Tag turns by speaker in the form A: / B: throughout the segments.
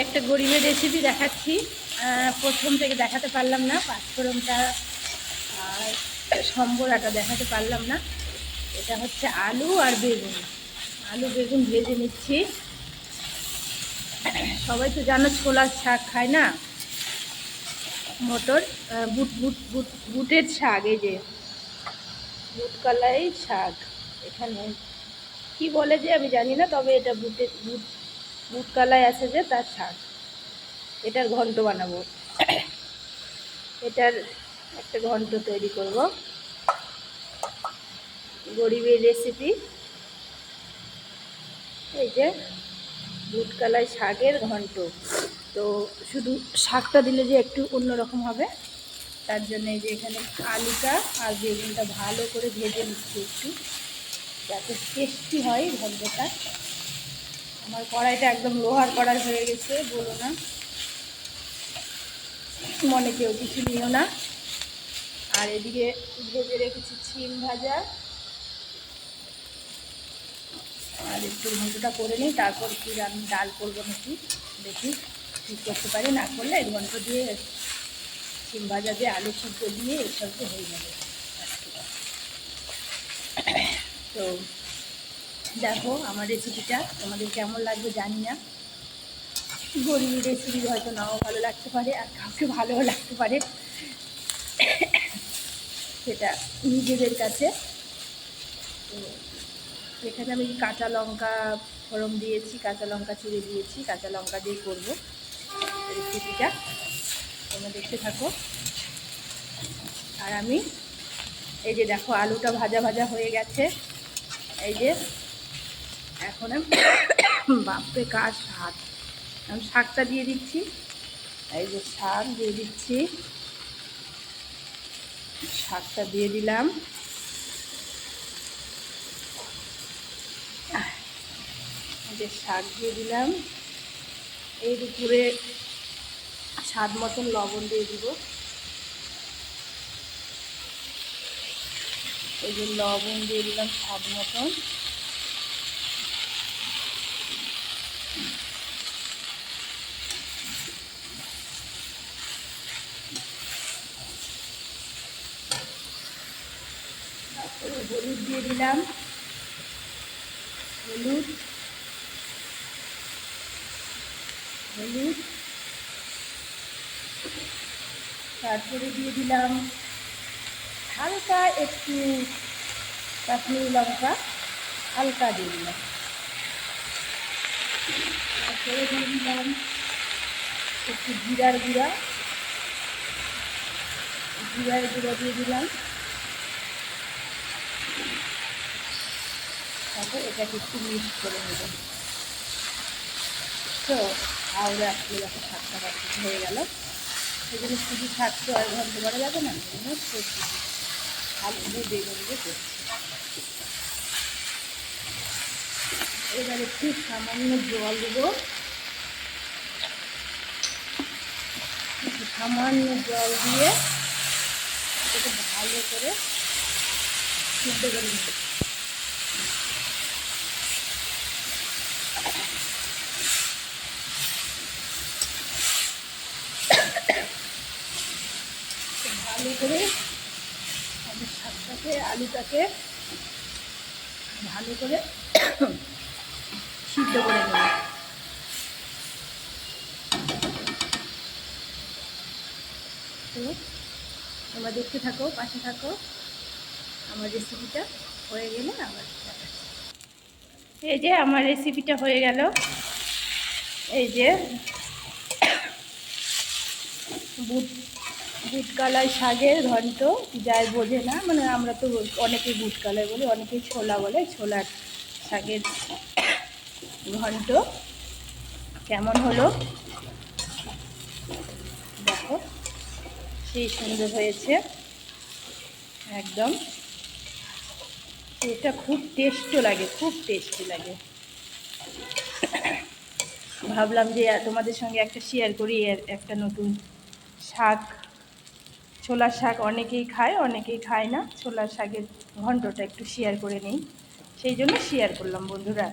A: একটা গরিবের রেসিপি দেখাচ্ছি। প্রথম থেকে দেখাতে পারলাম না পাঁচফোড়নটা আর সম্বরাটা দেখাতে পারলাম না। এটা হচ্ছে আলু আর বেগুন। আলু, বেগুন ভেজে নিচ্ছি। সবাই তো জানো ছোলার শাক খায় না? মটর বুট বুট বুট, বুটের শাক, এই যে, বুট কালাই শাক। এখানে কি বলে যে আমি জানি না, তবে এটা বুটের, বুট বুট কালাই আছে যে, তার শাক এটার ঘন্ট বানাবো। এটার একটা ঘন্ট তৈরি করব। গরিবের রেসিপি এই যে বুট কালাই শাকের ঘন্ট। তো শুধু শাকটা দিলে যে একটু অন্যরকম হবে, তার জন্য এই যে এখানে আলুটা আর বেগুনটা ভালো করে ভেজে নিচ্ছি একটু, যাতে টেস্টি হয় ঘন্টটা। আমার কড়াইটা একদম লোহার কড়াই হয়ে গেছে, বলো না। মনে কেউ কিছু নিও না। আর এদিকে ভেজে রেখেছি ছিম ভাজা। আর একটু ঘন্টটা করে নিই, তারপর কি আমি ডাল করব নাকি দেখি, ঠিক করতে পারি, না করলে এই ঘন্ট দিয়ে সিম ভাজা দিয়ে আলু সিদ্ধ দিয়ে এসব দিয়ে হয়ে যাবে। তো দেখো আমার রেসিপিটা তোমাদের কেমন লাগবে জানি না। গরিব রেসিপি হয়তো নাও ভালো লাগতে পারে আর কাউকে ভালোও লাগতে পারে। সেটা নিজেদের কাছে। তো এখানে আমি কাঁচা লঙ্কা ফোড়ন দিয়েছি, কাঁচা লঙ্কা চিড়ে দিয়েছি, কাঁচা লঙ্কা দিয়ে করব রেসিপিটা তোমরা দেখতে থাকো। আর আমি এই যে দেখো আলুটা ভাজা ভাজা হয়ে গেছে। এই যে এখন আমি বাপরে কার শাক? আমি শাকটা দিয়ে দিচ্ছি। এই যে শাক দিয়ে দিচ্ছি। শাকটা দিয়ে দিলাম। এই যে শাক দিয়ে দিলাম। এর উপরে স্বাদ মতন লবণ দিয়ে দিব। এই যে লবণ দিয়ে দিলাম স্বাদ মতন তারপরে হলুদ দিয়ে দিলাম। হলুদ। হলুদ। তারপরে দিয়ে দিলাম হালকা একটু কাশ্মীরি লঙ্কা, হালকা দিয়ে দিলাম। তারপরে দিয়ে দিলাম একটু জিরার গুঁড়া। জিরার গুঁড়া দিয়ে দিলাম। তারপর এটাকে একটু মিক্স করে নেব। তো আওড়া আসলে যখন শাকটা বাচ্চা হয়ে গেল। সেজন্য শুধু শাক তো আর ঘণ্টা করা যাবে না জন্য আলু বেগুন দিয়ে এবার একটু সামান্য জল দেবো। সামান্য জল দিয়ে এটাকে ভালো করে সিদ্ধ করে নেব। করে আমি শাকটাকে, আলুটাকে ভালো করে সিদ্ধ করে নেব। তো তোমরা দেখতে থাকো, পাশে থাকো। আমার রেসিপিটা হয়ে গেলে আবার এই যে আমার রেসিপিটা হয়ে গেল। এই যে বুট বুট কালাই শাকের ঘন্ট যাই বোঝে না মানে আমরা তো অনেকে বুট কালাই বলি অনেকে ছোলা বলে, ছোলার শাকের ঘন্ট। কেমন হলো? দেখো, সেই সুন্দর হয়েছে, একদম। এটা খুব টেস্টও লাগে, খুব টেস্টি লাগে। ভাবলাম যে তোমাদের সঙ্গে একটা শেয়ার করি একটা নতুন শাক ছোলার শাক অনেকেই খায় অনেকেই খায় না। ছোলার শাকের ঘন্টটা একটু শেয়ার করে নিই। সেই জন্য শেয়ার করলাম বন্ধুরা।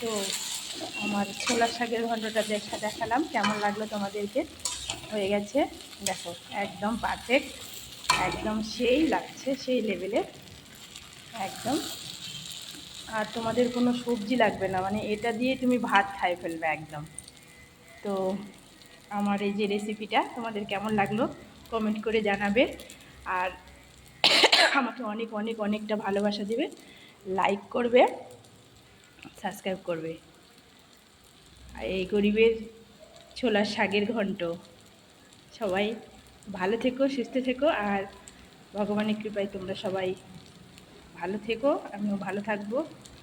A: তো আমার ছোলার শাকের ঘন্টটা দেখা দেখালাম। কেমন লাগল তোমাদেরকে? হয়ে গেছে। দেখো, একদম পারফেক্ট একদম সেই লাগছে, সেই লেভেলের একদম। আর তোমাদের কোনো সবজি লাগবে না। মানে এটা দিয়ে তুমি ভাত খাই ফেলবে একদম। তো আমার এই যে রেসিপিটা তোমাদের কেমন লাগল কমেন্ট করে জানাবে। আর আমাকে অনেক অনেক, অনেকটা ভালোবাসা দেবে। লাইক করবে সাবস্ক্রাইব করবে। আর এই গরিবের ছোলার শাকের ঘন্ট। সবাই ভালো থেকো, সুস্থ থেকো, আর ভগবানের কৃপায় তোমরা সবাই ভালো থেকো, আমিও ভালো থাকব।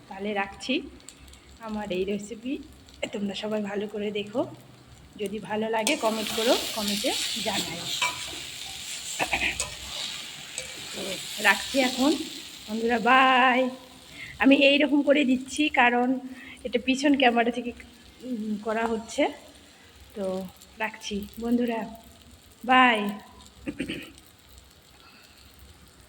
A: তাহলে রাখছি। আমার এই রেসিপি তোমরা সবাই ভালো করে দেখো। যদি ভালো লাগে কমেন্ট করো কমেন্টে জানাই। তো রাখছি এখন। বন্ধুরা বাই আমি এই রকম করে দিচ্ছি কারণ এটা পিছন ক্যামেরা থেকে করা হচ্ছে। তো রাখছি। বন্ধুরা বাই